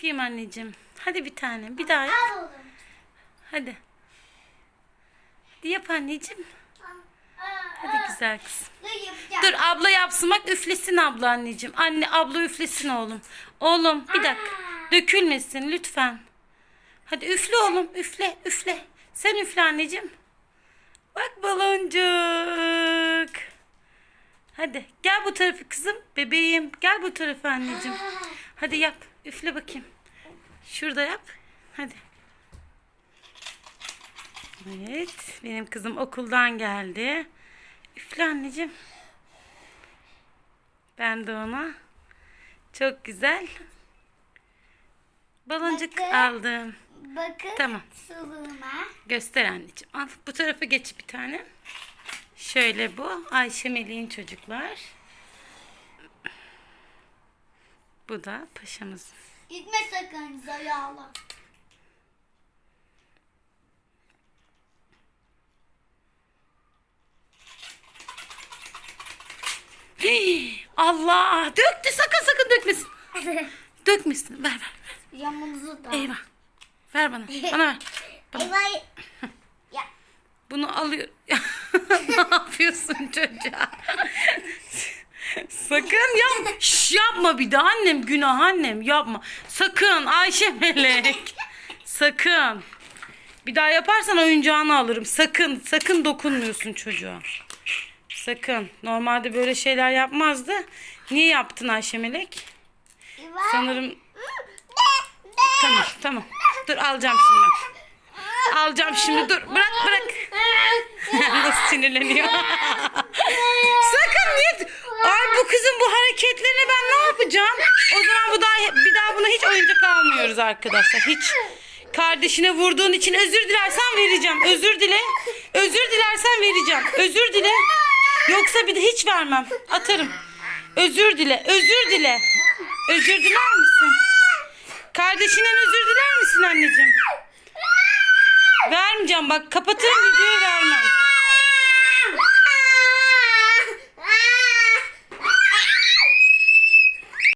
bakayım anneciğim. Hadi bir tane. Bir daha yap. Al oğlum. Hadi. Hadi yap anneciğim. Hadi güzel kız. Dur abla yapsın bak üflesin abla anneciğim. Anne abla üflesin oğlum. Oğlum bir dakika. Dökülmesin lütfen. Hadi üfle oğlum üfle üfle. Sen üfle anneciğim. Bak baloncuk. Hadi gel bu tarafa kızım. Bebeğim gel bu tarafa anneciğim. Hadi yap. Üfle bakayım. Şurada yap. Hadi. Evet. Benim kızım okuldan geldi. Üfle anneciğim. Ben de ona çok güzel baloncuk Bakın. aldım. Bakın Tamam. suluğuma. Göster anneciğim. Al bu tarafa geç bir tane. Şöyle bu. Ayşe Melih'in çocuklar. Bu da paşamız. Gitme sakın zararlı. Hii, Allah! Döktü sakın sakın dökmesin. Dökmesin. Ver ver. Yamunuzu da. Eyvah. Ver bana. Bana ver. Bana. Eyvah. Bunu alıyor. ne yapıyorsun çocuğa? Sakın yap. Şş, yapma bir daha annem. Günah annem. Yapma. Sakın Ayşe Melek. Sakın. Bir daha yaparsan oyuncağını alırım. Sakın. Sakın dokunmuyorsun çocuğa. Sakın. Normalde böyle şeyler yapmazdı. Niye yaptın Ayşe Melek? Sanırım Tamam tamam. Dur alacağım şimdi. Alacağım şimdi dur. Bırak bırak. Nasıl sinirleniyor. Kızın bu hareketlerini ben ne yapacağım? O zaman bu daha bir daha buna hiç oyuncak almıyoruz arkadaşlar. Hiç. Kardeşine vurduğun için özür dilersen vereceğim. Özür dile. Özür dilersen vereceğim. Özür dile. Yoksa bir de hiç vermem. Atarım. Özür dile. Özür dile. Özür diler misin? Kardeşinden özür diler misin anneciğim? Vermeyeceğim bak kapatırım videoyu vermem.